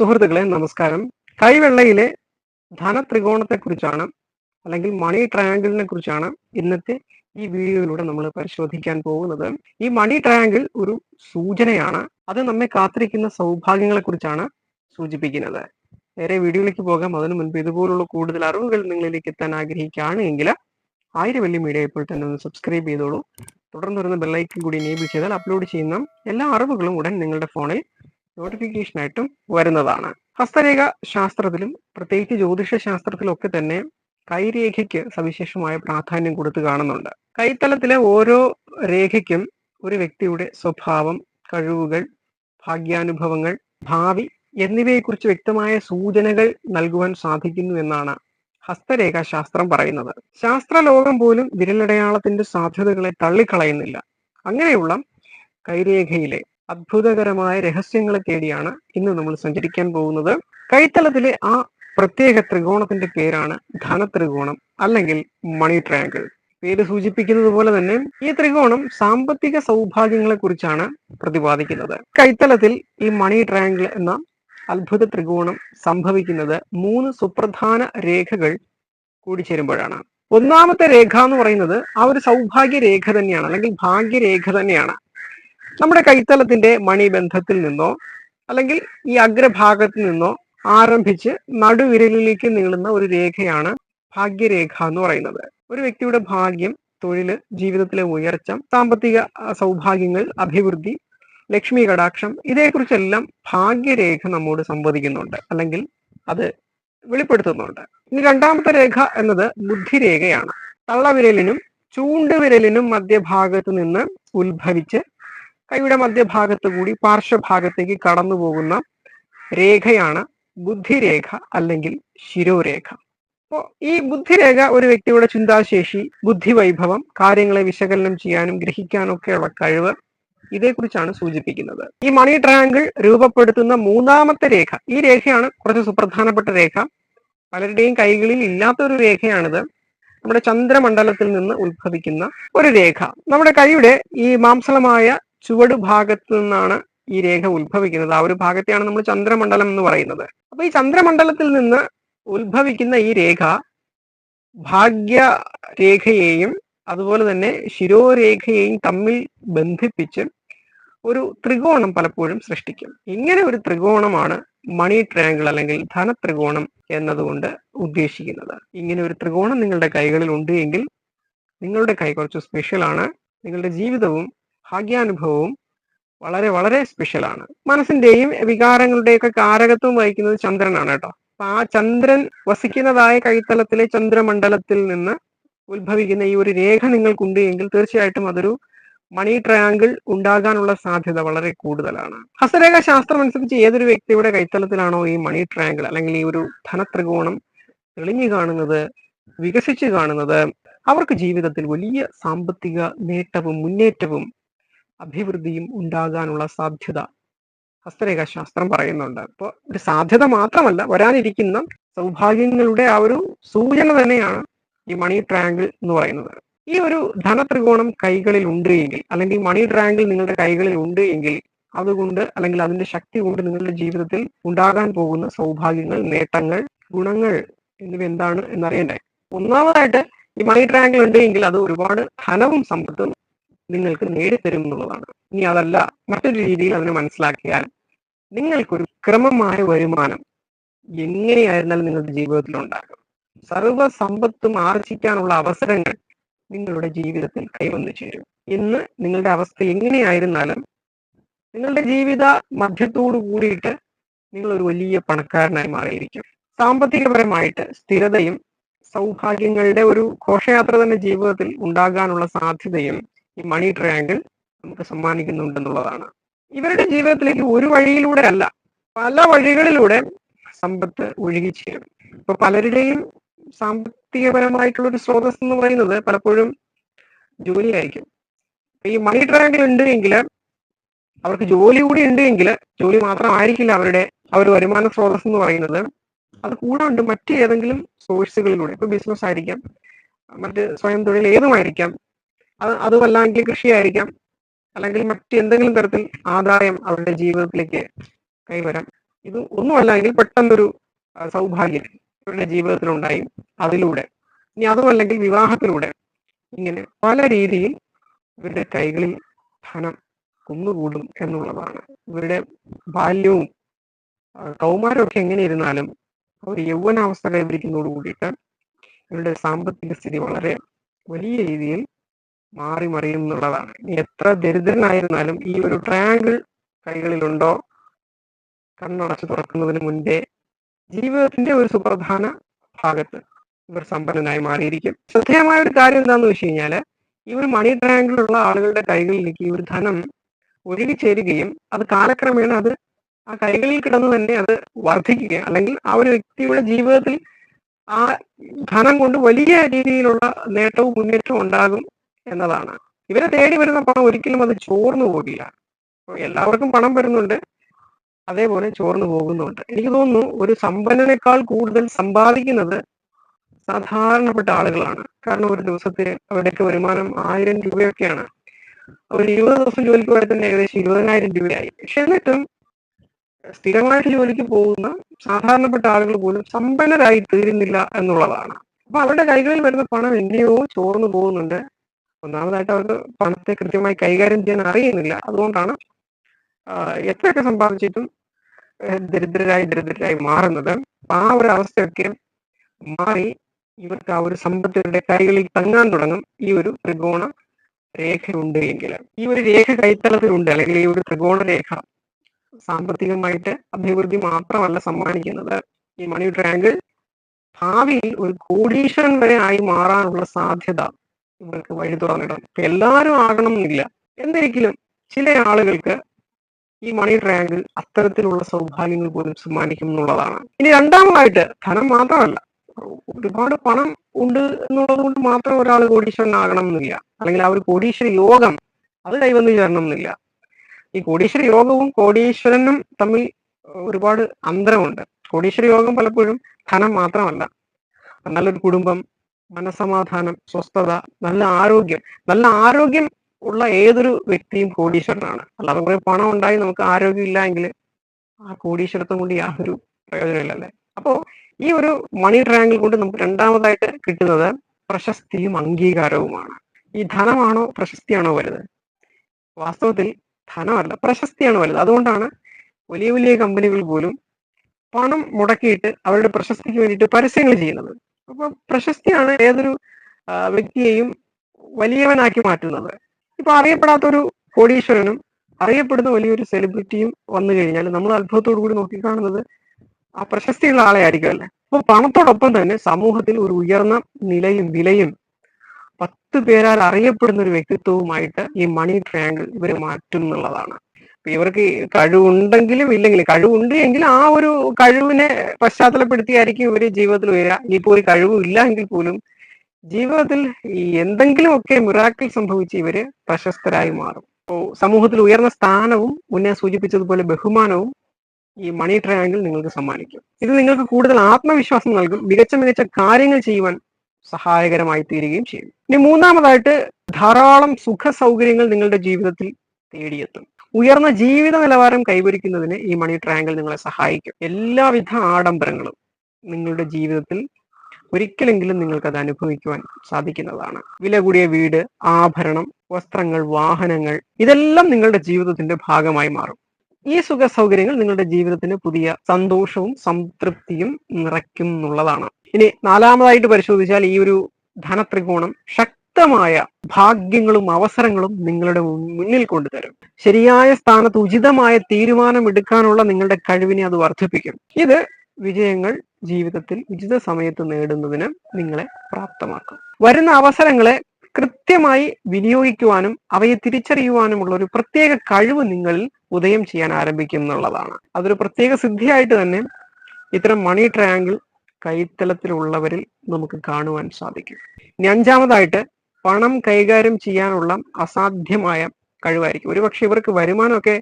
സുഹൃത്തുക്കളെ നമസ്കാരം. കൈവെള്ളയിലെ ധനത്രികോണത്തെ കുറിച്ചാണ് അല്ലെങ്കിൽ മണി ട്രയാങ്കിളിനെ കുറിച്ചാണ് ഇന്നത്തെ ഈ വീഡിയോയിലൂടെ നമ്മൾ പരിശോധിക്കാൻ പോകുന്നത്. ഈ മണി ട്രയാങ്കിൾ ഒരു സൂചനയാണ്. അത് നമ്മെ കാത്തിരിക്കുന്ന സൗഭാഗ്യങ്ങളെ കുറിച്ചാണ് സൂചിപ്പിക്കുന്നത്. നേരെ വീഡിയോയിലേക്ക് പോകാം. അതിനു മുൻപ് ഇതുപോലുള്ള കൂടുതൽ അറിവുകൾ നിങ്ങളിലേക്ക് എത്താൻ ആഗ്രഹിക്കുകയാണെങ്കിൽ ആയിരം വെള്ളി മീഡിയ ഇപ്പോൾ തന്നെ ഒന്ന് സബ്സ്ക്രൈബ് ചെയ്തോളൂ. തുടർന്ന് വരുന്ന ബെല്ലൈക്കൻ കൂടി എനേബിൾ ചെയ്താൽ അപ്ലോഡ് ചെയ്യുന്ന എല്ലാ അറിവുകളും ഉടൻ നിങ്ങളുടെ ഫോണിൽ നോട്ടിഫിക്കേഷൻ ആയിട്ടും വരുന്നതാണ്. ഹസ്തരേഖ ശാസ്ത്രത്തിലും പ്രത്യേകിച്ച് ജ്യോതിഷ ശാസ്ത്രത്തിലും ഒക്കെ തന്നെ കൈരേഖയ്ക്ക് സവിശേഷമായ പ്രാധാന്യം കൊടുത്ത് കാണുന്നുണ്ട്. കൈത്തലത്തിലെ ഓരോ രേഖയ്ക്കും ഒരു വ്യക്തിയുടെ സ്വഭാവം കഴിവുകൾ ഭാഗ്യാനുഭവങ്ങൾ ഭാവി എന്നിവയെക്കുറിച്ച് വ്യക്തമായ സൂചനകൾ നൽകുവാൻ സാധിക്കുന്നു എന്നാണ് ഹസ്തരേഖ ശാസ്ത്രം പറയുന്നത്. ശാസ്ത്രലോകം പോലും വിരലടയാളത്തിന്റെ സാധ്യതകളെ തള്ളിക്കളയുന്നില്ല. അങ്ങനെയുള്ള കൈരേഖയിലെ അത്ഭുതകരമായ രഹസ്യങ്ങളെ തേടിയാണ് ഇന്ന് നമ്മൾ സഞ്ചരിക്കാൻ പോകുന്നത്. കൈത്തലത്തിലെ ആ പ്രത്യേക ത്രികോണത്തിന്റെ പേരാണ് ധനത്രികോണം അല്ലെങ്കിൽ മണി ട്രയാങ്കിൾ പേര് സൂചിപ്പിക്കുന്നത് പോലെ തന്നെ ഈ ത്രികോണം സാമ്പത്തിക സൗഭാഗ്യങ്ങളെ കുറിച്ചാണ് പ്രതിപാദിക്കുന്നത്. കൈത്തലത്തിൽ ഈ മണി ട്രയാങ്കിൾ എന്ന അത്ഭുത ത്രികോണം സംഭവിക്കുന്നത് മൂന്ന് സുപ്രധാന രേഖകൾ കൂടിച്ചേരുമ്പോഴാണ് ഒന്നാമത്തെ രേഖ എന്ന് പറയുന്നത് ആ ഒരു സൗഭാഗ്യ രേഖ തന്നെയാണ് അല്ലെങ്കിൽ ഭാഗ്യരേഖ തന്നെയാണ്. നമ്മുടെ കൈത്തലത്തിന്റെ മണിബന്ധത്തിൽ നിന്നോ അല്ലെങ്കിൽ ഈ അഗ്രഭാഗത്ത് നിന്നോ ആരംഭിച്ച് നടുവിരലിലേക്ക് നീളുന്ന ഒരു രേഖയാണ് ഭാഗ്യരേഖ എന്ന് പറയുന്നത്. ഒരു വ്യക്തിയുടെ ഭാഗ്യം തൊഴിൽ ജീവിതത്തിലെ ഉയർച്ച സാമ്പത്തിക സൗഭാഗ്യങ്ങൾ അഭിവൃദ്ധി ലക്ഷ്മി കടാക്ഷം ഇതേക്കുറിച്ചെല്ലാം ഭാഗ്യരേഖ നമ്മോട് സംവദിക്കുന്നുണ്ട് അല്ലെങ്കിൽ അത് വെളിപ്പെടുത്തുന്നുണ്ട്. ഇനി രണ്ടാമത്തെ രേഖ എന്നത് ബുദ്ധിരേഖയാണ്. തള്ളവിരലിനും ചൂണ്ടുവിരലിനും മധ്യഭാഗത്ത് നിന്ന് ഉത്ഭവിച്ച് കൈയുടെ മധ്യഭാഗത്ത് കൂടി പാർശ്വഭാഗത്തേക്ക് കടന്നു പോകുന്ന രേഖയാണ് ബുദ്ധിരേഖ അല്ലെങ്കിൽ ശിരോരേഖ. അപ്പോൾ ഈ ബുദ്ധിരേഖ ഒരു വ്യക്തിയുടെ ചിന്താശേഷി ബുദ്ധിവൈഭവം കാര്യങ്ങളെ വിശകലനം ചെയ്യാനും ഗ്രഹിക്കാനും ഒക്കെയുള്ള കഴിവ് ഇതേക്കുറിച്ചാണ് സൂചിപ്പിക്കുന്നത്. ഈ മണി ട്രയാങ്കിൾ രൂപപ്പെടുത്തുന്ന മൂന്നാമത്തെ രേഖ ഈ രേഖയാണ് കുറച്ച് സുപ്രധാനപ്പെട്ട രേഖ. പലരുടെയും കൈകളിൽ ഇല്ലാത്ത ഒരു രേഖയാണിത്. നമ്മുടെ ചന്ദ്രമണ്ഡലത്തിൽ നിന്ന് ഉത്ഭവിക്കുന്ന ഒരു രേഖ. നമ്മുടെ കൈയുടെ ഈ മാംസളമായ ചുവട് ഭാഗത്ത് നിന്നാണ് ഈ രേഖ ഉത്ഭവിക്കുന്നത്. ആ ഒരു ഭാഗത്തെയാണ് നമ്മൾ ചന്ദ്രമണ്ഡലം എന്ന് പറയുന്നത്. അപ്പൊ ഈ ചന്ദ്രമണ്ഡലത്തിൽ നിന്ന് ഉത്ഭവിക്കുന്ന ഈ രേഖ ഭാഗ്യ രേഖയെയും അതുപോലെ തന്നെ ശിരോരേഖയെയും തമ്മിൽ ബന്ധിപ്പിച്ച് ഒരു ത്രികോണം പലപ്പോഴും സൃഷ്ടിക്കും. ഇങ്ങനെ ഒരു ത്രികോണമാണ് മണി ട്രയാങ്കിൾ അല്ലെങ്കിൽ ധനത്രികോണം എന്നതുകൊണ്ട് ഉദ്ദേശിക്കുന്നത്. ഇങ്ങനെ ഒരു ത്രികോണം നിങ്ങളുടെ കൈകളിൽ ഉണ്ട് എങ്കിൽ നിങ്ങളുടെ കൈ കുറച്ച് സ്പെഷ്യൽ ആണ്. നിങ്ങളുടെ ജീവിതവും ഭാഗ്യാനുഭവവും വളരെ വളരെ സ്പെഷ്യലാണ് മനസ്സിന്റെയും വികാരങ്ങളുടെയൊക്കെ കാരകത്വം വഹിക്കുന്നത് ചന്ദ്രനാണ് കേട്ടോ. അപ്പൊ ആ ചന്ദ്രൻ വസിക്കുന്നതായ കൈത്തലത്തിലെ ചന്ദ്രമണ്ഡലത്തിൽ നിന്ന് ഉത്ഭവിക്കുന്ന ഈ ഒരു രേഖ നിങ്ങൾക്കുണ്ട് എങ്കിൽ തീർച്ചയായിട്ടും അതൊരു മണി ട്രയാങ്കിൾ ഉണ്ടാകാനുള്ള സാധ്യത വളരെ കൂടുതലാണ്. ഹസ്തരേഖ ശാസ്ത്രം അനുസരിച്ച് ഏതൊരു വ്യക്തിയുടെ കൈത്തലത്തിലാണോ ഈ മണി ട്രയാങ്കിൾ അല്ലെങ്കിൽ ഈ ഒരു ധനത്രികോണം തെളിഞ്ഞു കാണുന്നത് വികസിച്ചു കാണുന്നത് അവർക്ക് ജീവിതത്തിൽ വലിയ സാമ്പത്തിക നേട്ടവും മുന്നേറ്റവും അഭിവൃദ്ധിയും ഉണ്ടാകാനുള്ള സാധ്യത. ഹസ്തരേഖ ശാസ്ത്രം പറയുന്നുണ്ട്. അപ്പോൾ ഒരു സാധ്യത മാത്രമല്ല വരാനിരിക്കുന്ന സൗഭാഗ്യങ്ങളുടെ ആ ഒരു സൂചന തന്നെയാണ് ഈ മണി ട്രാങ്കിൾ എന്ന് പറയുന്നത്. ഈ ഒരു ധനത്രികോണം കൈകളിൽ ഉണ്ട് എങ്കിൽ അല്ലെങ്കിൽ മണി ട്രാങ്കിൾ നിങ്ങളുടെ കൈകളിൽ ഉണ്ട് എങ്കിൽ അതുകൊണ്ട് അല്ലെങ്കിൽ അതിന്റെ ശക്തി കൊണ്ട് നിങ്ങളുടെ ജീവിതത്തിൽ ഉണ്ടാകാൻ പോകുന്ന സൗഭാഗ്യങ്ങൾ നേട്ടങ്ങൾ ഗുണങ്ങൾ എന്നിവ എന്താണ് എന്നറിയണ്ടേ? ഒന്നാമതായിട്ട് ഈ മണി ട്രാങ്കിൾ ഉണ്ട് എങ്കിൽ അത് ഒരുപാട് ധനവും സമ്പത്തും നിങ്ങൾക്ക് നേടിത്തരും എന്നുള്ളതാണ്. ഇനി അതല്ല മറ്റൊരു രീതിയിൽ അതിനെ മനസ്സിലാക്കിയാൽ നിങ്ങൾക്കൊരു ക്രമമായ വരുമാനം എങ്ങനെയായിരുന്നാലും നിങ്ങളുടെ ജീവിതത്തിൽ ഉണ്ടാകും. സർവ സമ്പത്തും ആർജിക്കാനുള്ള അവസരങ്ങൾ നിങ്ങളുടെ ജീവിതത്തിൽ കൈവന്നു ചേരും. ഇന്ന് നിങ്ങളുടെ അവസ്ഥ എങ്ങനെയായിരുന്നാലും നിങ്ങളുടെ ജീവിത മധ്യത്തോടു കൂടിയിട്ട് നിങ്ങൾ ഒരു വലിയ പണക്കാരനായി മാറിയിരിക്കും. സാമ്പത്തികപരമായിട്ട് സ്ഥിരതയും സൗഭാഗ്യങ്ങളുടെ ഒരു ഘോഷയാത്ര തന്നെ ജീവിതത്തിൽ ഉണ്ടാകാനുള്ള സാധ്യതയും ഈ മണി ട്രയാങ്കിൾ നമുക്ക് സമ്മാനിക്കുന്നുണ്ടെന്നുള്ളതാണ്. ഇവരുടെ ജീവിതത്തിലേക്ക് ഒരു വഴിയിലൂടെ അല്ല പല വഴികളിലൂടെ സമ്പത്ത് ഒഴുകിച്ചേരും ഇപ്പൊ പലരുടെയും സാമ്പത്തികപരമായിട്ടുള്ള ഒരു സ്രോതസ് എന്ന് പറയുന്നത് പലപ്പോഴും ജോലിയായിരിക്കും. ഈ മണി ട്രയാങ്കിൾ ഉണ്ട് എങ്കിൽ അവർക്ക് ജോലി കൂടി ഉണ്ട് എങ്കിൽ ജോലി മാത്രമായിരിക്കില്ല അവരുടെ അവർ വരുമാന സ്രോതസ് എന്ന് പറയുന്നത്. അത് കൂടാണ്ട് മറ്റ് ഏതെങ്കിലും സോഴ്സുകളിലൂടെ ഇപ്പൊ ബിസിനസ് ആയിരിക്കാം മറ്റ് സ്വയം തൊഴിൽ ഏതുമായിരിക്കാം അത് അതുമല്ലെങ്കിൽ കൃഷിയായിരിക്കാം. അല്ലെങ്കിൽ മറ്റ് എന്തെങ്കിലും തരത്തിൽ ആദായം അവരുടെ ജീവിതത്തിലേക്ക് കൈവരാം. ഇത് ഒന്നുമല്ലെങ്കിൽ പെട്ടെന്നൊരു സൗഭാഗ്യം അവരുടെ ജീവിതത്തിലുണ്ടായി അതിലൂടെ. ഇനി അതുമല്ലെങ്കിൽ വിവാഹത്തിലൂടെ ഇങ്ങനെ പല രീതിയിൽ ഇവരുടെ കൈകളിൽ ധനം കുന്നുകൂടും എന്നുള്ളതാണ്. ഇവരുടെ ബാല്യവും കൗമാരമൊക്കെ എങ്ങനെ ഇരുന്നാലും അവർ യൗവനാവസ്ഥ കൈവരിക്കുന്നതോട് കൂടിയിട്ട് ഇവരുടെ സാമ്പത്തിക സ്ഥിതി വളരെ വലിയ രീതിയിൽ മാറി മറിയും എന്നുള്ളതാണ്. ഇനി എത്ര ദരിദ്രനായിരുന്നാലും ഈ ഒരു ട്രയാങ്കിൾ കൈകളിലുണ്ടോ? കണ്ണടച്ച് തുറക്കുന്നതിന് മുൻപേ ജീവിതത്തിന്റെ ഒരു സുപ്രധാന ഭാഗത്ത് ഇവർ സമ്പന്നനായി മാറിയിരിക്കും. ശ്രദ്ധേയമായ ഒരു കാര്യം എന്താണെന്ന് വെച്ച് കഴിഞ്ഞാൽ ഈ ഒരു മണി ട്രയാങ്കിളുള്ള ആളുകളുടെ കൈകളിലേക്ക് ഈ ഒരു ധനം ഒഴുകി ചേരുകയും അത് കാലക്രമേണ അത് ആ കൈകളിൽ കിടന്ന് തന്നെ അത് വർദ്ധിക്കുകയും അല്ലെങ്കിൽ ആ ഒരു വ്യക്തിയുടെ ജീവിതത്തിൽ ആ ധനം കൊണ്ട് വലിയ രീതിയിലുള്ള നേട്ടവും മുന്നേറ്റവും ഉണ്ടാകും എന്നതാണ്. ഇവരെ തേടി വരുന്ന പണം ഒരിക്കലും അത് ചോർന്നു പോകില്ല. എല്ലാവർക്കും പണം വരുന്നുണ്ട്. അതേപോലെ ചോർന്നു പോകുന്നുണ്ട്. എനിക്ക് തോന്നുന്നു ഒരു സമ്പന്നനേക്കാൾ കൂടുതൽ സമ്പാദിക്കുന്നത് സാധാരണപ്പെട്ട ആളുകളാണ്. കാരണം ഒരു ദിവസത്തെ അവരുടെയൊക്കെ വരുമാനം ആയിരം രൂപയൊക്കെയാണ്. ഒരു ഇരുപത് ദിവസം ജോലിക്ക് പോയാൽ തന്നെ ഏകദേശം ഇരുപതിനായിരം രൂപയായി. പക്ഷെ എന്നിട്ടും സ്ഥിരമായിട്ട് ജോലിക്ക് പോകുന്ന സാധാരണപ്പെട്ട ആളുകൾ പോലും സമ്പന്നരായി തീരുന്നില്ല എന്നുള്ളതാണ്. അപ്പൊ അവരുടെ കൈകളിൽ വരുന്ന പണം എങ്ങനെയോ ചോർന്നു പോകുന്നുണ്ട്. ഒന്നാമതായിട്ട് അവർക്ക് പണത്തെ കൃത്യമായി കൈകാര്യം ചെയ്യാൻ അറിയുന്നില്ല. അതുകൊണ്ടാണ് എത്രയൊക്കെ സമ്പാദിച്ചിട്ടും ദരിദ്രരായി ദരിദ്രരായി മാറുന്നത്. ആ ഒരു അവസ്ഥയൊക്കെ മാറി ഇവർക്ക് ആ ഒരു സമ്പത്തിയുടെ കൈകളിൽ തങ്ങാൻ തുടങ്ങും ഈ ഒരു ത്രികോണ രേഖയുണ്ട് എങ്കിൽ. ഈ ഒരു രേഖ കൈത്തലത്തിലുണ്ട് അല്ലെങ്കിൽ ഈ ഒരു ത്രികോണ രേഖ സാമ്പത്തികമായിട്ട് അഭിവൃദ്ധി മാത്രമല്ല സമ്മാനിക്കുന്നത്. ഈ മണി ട്രയാങ്കിൾ ഭാവിയിൽ ഒരു കോടീശ്വരൻ വരെ ആയി മാറാനുള്ള സാധ്യത ഇവർക്ക് വഴി തുറന്നിടും. എല്ലാവരും ആകണം എന്നില്ല എന്തെങ്കിലും ചില ആളുകൾക്ക് ഈ മണി ട്രയാങ്കിൾ അത്തരത്തിലുള്ള സൗഭാഗ്യങ്ങൾ പോലും സമ്മാനിക്കും എന്നുള്ളതാണ്. ഇനി രണ്ടാമതായിട്ട് ധനം മാത്രമല്ല. ഒരുപാട് പണം ഉണ്ട് എന്നുള്ളത് കൊണ്ട് മാത്രം ഒരാൾ കോടീശ്വരനാകണം എന്നില്ല അല്ലെങ്കിൽ ആ ഒരു കോടീശ്വര യോഗം അത് കൈവന്നു ചേരണം എന്നില്ല ഈ കോടീശ്വര യോഗവും കോടീശ്വരനും തമ്മിൽ ഒരുപാട് അന്തരമുണ്ട്. കോടീശ്വര യോഗം പലപ്പോഴും ധനം മാത്രമല്ല. നല്ലൊരു കുടുംബം മനസമാധാനം സ്വസ്ഥത നല്ല ആരോഗ്യം. നല്ല ആരോഗ്യം ഉള്ള ഏതൊരു വ്യക്തിയും കോടീശ്വരനാണ്. അല്ലാതെ കുറെ പണം ഉണ്ടായി നമുക്ക് ആരോഗ്യം ഇല്ല എങ്കിൽ ആ കോടീശ്വരത്വം കൊണ്ട് യാതൊരു പ്രയോജനമില്ലല്ലേ അപ്പോ ഈ ഒരു മണി ട്രയാങ്കിൾ കൊണ്ട് നമുക്ക് രണ്ടാമതായിട്ട് കിട്ടുന്നത് പ്രശസ്തിയും അംഗീകാരവുമാണ്. ഈ ധനമാണോ പ്രശസ്തിയാണോ വലുത്? വാസ്തവത്തിൽ ധനമല്ല പ്രശസ്തിയാണ് വലുത്. അതുകൊണ്ടാണ് വലിയ വലിയ കമ്പനികൾ പോലും പണം മുടക്കിയിട്ട് അവരുടെ പ്രശസ്തിക്ക് വേണ്ടിയിട്ട് പരസ്യങ്ങൾ ചെയ്യുന്നത്. അപ്പൊ പ്രശസ്തിയാണ് ഏതൊരു വ്യക്തിയെയും വലിയവനാക്കി മാറ്റുന്നത്. ഇപ്പൊ അറിയപ്പെടാത്തൊരു കോടീശ്വരനും അറിയപ്പെടുന്ന വലിയൊരു സെലിബ്രിറ്റിയും വന്നു കഴിഞ്ഞാൽ നമ്മൾ അത്ഭുതത്തോടു കൂടി നോക്കിക്കാണുന്നത് ആ പ്രശസ്തിയുള്ള ആളെ ആയിരിക്കും അല്ലേ? അപ്പൊ പണത്തോടൊപ്പം തന്നെ സമൂഹത്തിൽ ഒരു ഉയർന്ന നിലയും വിലയും പത്ത് പേരാൽ അറിയപ്പെടുന്ന ഒരു വ്യക്തിത്വവുമായിട്ട് ഈ മണി ട്രയാങ്കിൾ ഇവരെ മാറ്റും എന്നുള്ളതാണ്. അപ്പൊ ഇവർക്ക് കഴിവുണ്ടെങ്കിലും ഇല്ലെങ്കിലും കഴിവുണ്ട് എങ്കിൽ ആ ഒരു കഴിവിനെ പശ്ചാത്തലപ്പെടുത്തിയായിരിക്കും ഇവർ ജീവിതത്തിൽ വരിക. ഇനിയിപ്പോ ഒരു കഴിവും ഇല്ല എങ്കിൽ പോലും ജീവിതത്തിൽ ഈ എന്തെങ്കിലുമൊക്കെ മിറാക്കിൾ സംഭവിച്ച് ഇവർ പ്രശസ്തരായി മാറും. അപ്പോ സമൂഹത്തിൽ ഉയർന്ന സ്ഥാനവും മുന്നേ സൂചിപ്പിച്ചതുപോലെ ബഹുമാനവും ഈ മണി ട്രയാങ്കിൾ നിങ്ങൾക്ക് സമ്മാനിക്കും. ഇത് നിങ്ങൾക്ക് കൂടുതൽ ആത്മവിശ്വാസം നൽകും മികച്ച മികച്ച കാര്യങ്ങൾ ചെയ്യുവാൻ സഹായകരമായി തീരുകയും ചെയ്യും. ഇനി മൂന്നാമതായിട്ട് ധാരാളം സുഖ സൗകര്യങ്ങൾ നിങ്ങളുടെ ജീവിതത്തിൽ തേടിയെത്തും. ഉയർന്ന ജീവിത നിലവാരം കൈവരിക്കുന്നതിന് ഈ മണി ട്രയാങ്കിൾ നിങ്ങളെ സഹായിക്കും. എല്ലാവിധ ആഡംബരങ്ങളും നിങ്ങളുടെ ജീവിതത്തിൽ ഒരിക്കലെങ്കിലും നിങ്ങൾക്ക് അത് അനുഭവിക്കുവാൻ സാധിക്കുന്നതാണ്. വില കൂടിയ വീട് ആഭരണം വസ്ത്രങ്ങൾ വാഹനങ്ങൾ ഇതെല്ലാം നിങ്ങളുടെ ജീവിതത്തിന്റെ ഭാഗമായി മാറും. ഈ സുഖ സൗകര്യങ്ങൾ നിങ്ങളുടെ ജീവിതത്തിന് പുതിയ സന്തോഷവും സംതൃപ്തിയും നിറയ്ക്കും എന്നുള്ളതാണ്. ഇനി നാലാമതായിട്ട് പരിശോധിച്ചാൽ ഈ ഒരു ധനത്രികോണം ശക്തമായ ഭാഗ്യങ്ങളും അവസരങ്ങളും നിങ്ങളുടെ മുന്നിൽ കൊണ്ടുതരും. ശരിയായ സ്ഥാനത്ത് ഉചിതമായ തീരുമാനം എടുക്കാനുള്ള നിങ്ങളുടെ കഴിവിനെ അത് വർദ്ധിപ്പിക്കും. ഇത് വിജയങ്ങൾ ജീവിതത്തിൽ ഉചിത സമയത്ത് നേടുന്നതിന് നിങ്ങളെ പ്രാപ്തമാക്കും. വരുന്ന അവസരങ്ങളെ കൃത്യമായി വിനിയോഗിക്കുവാനും അവയെ തിരിച്ചറിയുവാനുമുള്ള ഒരു പ്രത്യേക കഴിവ് നിങ്ങളിൽ ഉദയം ചെയ്യാൻ ആരംഭിക്കും എന്നുള്ളതാണ് അതൊരു പ്രത്യേക സിദ്ധിയായിട്ട് തന്നെ ഇത്തരം മണി ട്രയാങ്കിൾ കൈത്തലത്തിലുള്ളവരിൽ നമുക്ക് കാണുവാൻ സാധിക്കും. ഇനി അഞ്ചാമതായിട്ട് പണം കൈകാര്യം ചെയ്യാനുള്ള അസാധ്യമായ കഴിവായിരിക്കും. ഒരുപക്ഷെ ഇവർക്ക് വരുമാനമൊക്കെ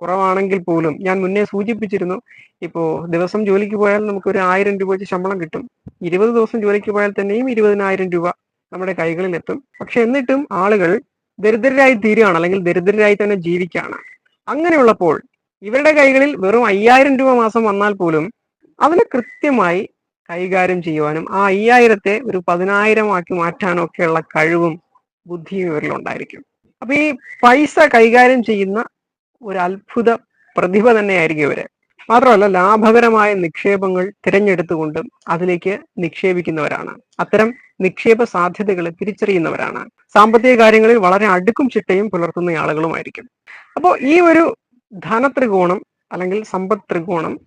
കുറവാണെങ്കിൽ പോലും ഞാൻ മുന്നേ സൂചിപ്പിച്ചിരുന്നു ഇപ്പോ ദിവസം ജോലിക്ക് പോയാൽ നമുക്ക് ഒരു ആയിരം രൂപ വെച്ച് ശമ്പളം കിട്ടും. ഇരുപത് ദിവസം ജോലിക്ക് പോയാൽ തന്നെയും ഇരുപതിനായിരം രൂപ നമ്മുടെ കൈകളിൽ എത്തും പക്ഷെ എന്നിട്ടും ആളുകൾ ദരിദ്രരായി തീരുകയാണ് അല്ലെങ്കിൽ ദരിദ്രരായി തന്നെ ജീവിക്കുകയാണ്. അങ്ങനെയുള്ളപ്പോൾ ഇവരുടെ കൈകളിൽ വെറും അയ്യായിരം രൂപ മാസം വന്നാൽ പോലും അതിന് കൃത്യമായി കൈകാര്യം ചെയ്യുവാനും ആ അയ്യായിരത്തെ ഒരു പതിനായിരം ആക്കി മാറ്റാനും ഒക്കെയുള്ള കഴിവും ബുദ്ധിയും ഇവരിലുണ്ടായിരിക്കും അപ്പൊ ഈ പൈസ കൈകാര്യം ചെയ്യുന്ന ഒരു അത്ഭുത പ്രതിഭ തന്നെയായിരിക്കും ഇവർ. മാത്രമല്ല ലാഭകരമായ നിക്ഷേപങ്ങൾ തിരഞ്ഞെടുത്തുകൊണ്ട് അതിലേക്ക് നിക്ഷേപിക്കുന്നവരാണ്. അത്തരം നിക്ഷേപ സാധ്യതകളെ തിരിച്ചറിയുന്നവരാണ്. സാമ്പത്തിക കാര്യങ്ങളിൽ വളരെ അടുക്കും ചിട്ടയും പുലർത്തുന്ന ആളുകളുമായിരിക്കും. അപ്പോൾ ഈ ഒരു ധനത്രികോണം അല്ലെങ്കിൽ സമ്പത്ത് ത്രികോണം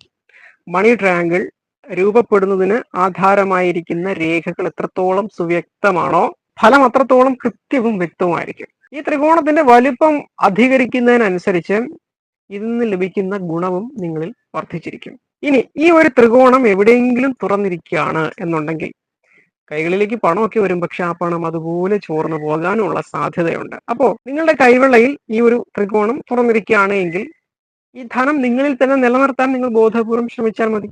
മണി ട്രയാങ്കിൾ രൂപപ്പെടുന്നതിന് ആധാരമായിരിക്കുന്ന രേഖകൾ എത്രത്തോളം സുവ്യക്തമാണോ ഫലം അത്രത്തോളം കൃത്യവും വ്യക്തവുമായിരിക്കും. ഈ ത്രികോണത്തിന്റെ വലിപ്പം അധികരിക്കുന്നതിനനുസരിച്ച് ഇതിൽ നിന്ന് ലഭിക്കുന്ന ഗുണവും നിങ്ങളിൽ വർദ്ധിച്ചിരിക്കും. ഇനി ഈ ഒരു ത്രികോണം എവിടെയെങ്കിലും തുറന്നിരിക്കുകയാണ് എന്നുണ്ടെങ്കിൽ കൈകളിലേക്ക് പണമൊക്കെ വരും പക്ഷെ ആ പണം അതുപോലെ ചോർന്നു പോകാനുള്ള സാധ്യതയുണ്ട്. അപ്പോൾ നിങ്ങളുടെ കൈവെള്ളയിൽ ഈ ഒരു ത്രികോണം തുറന്നിരിക്കുകയാണ് എങ്കിൽ ഈ ധനം നിങ്ങളിൽ തന്നെ നിലനിർത്താൻ നിങ്ങൾ ബോധപൂർവം ശ്രമിച്ചാൽ മതി.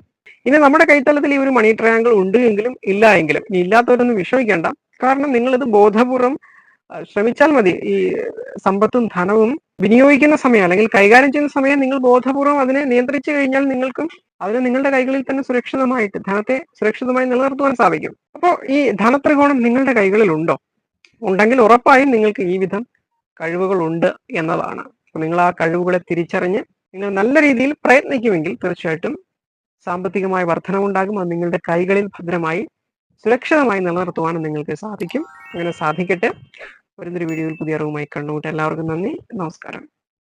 ഇനി നമ്മുടെ കൈത്തലത്തിൽ ഈ ഒരു മണി ട്രയാങ്കിൾ ഉണ്ട് എങ്കിലും ഇല്ല എങ്കിലും ഇനി ഇല്ലാത്തവരൊന്നും വിഷമിക്കേണ്ട. കാരണം നിങ്ങൾ ഇത് ബോധപൂർവം ശ്രമിച്ചാൽ മതി. ഈ സമ്പത്തും ധനവും വിനിയോഗിക്കുന്ന സമയം അല്ലെങ്കിൽ കൈകാര്യം ചെയ്യുന്ന സമയം നിങ്ങൾ ബോധപൂർവം അതിനെ നിയന്ത്രിച്ചു കഴിഞ്ഞാൽ നിങ്ങൾക്കും അതിനെ നിങ്ങളുടെ കൈകളിൽ തന്നെ സുരക്ഷിതമായിട്ട് ധനത്തെ സുരക്ഷിതമായി നിലനിർത്തുവാൻ സാധിക്കും. അപ്പോൾ ഈ ധനത്രികോണം നിങ്ങളുടെ കൈകളിൽ ഉണ്ടോ ഉണ്ടെങ്കിൽ ഉറപ്പായും നിങ്ങൾക്ക് ഈ വിധം കഴിവുകൾ ഉണ്ട് എന്നതാണ് നിങ്ങൾ ആ കഴിവുകളെ തിരിച്ചറിഞ്ഞ് നിങ്ങൾ നല്ല രീതിയിൽ പ്രയത്നിക്കുമെങ്കിൽ തീർച്ചയായിട്ടും സാമ്പത്തികമായ വർധനവുണ്ടാകും. അത് നിങ്ങളുടെ കൈകളിൽ ഭദ്രമായി സുരക്ഷിതമായി നിലനിർത്തുവാനും നിങ്ങൾക്ക് സാധിക്കും. അങ്ങനെ സാധിക്കട്ടെ. വരുന്നൊരു വീഡിയോയിൽ പുതിയ അറിവുമായി കണ്ടുമുട്ട് എല്ലാവർക്കും നന്ദി. നമസ്കാരം.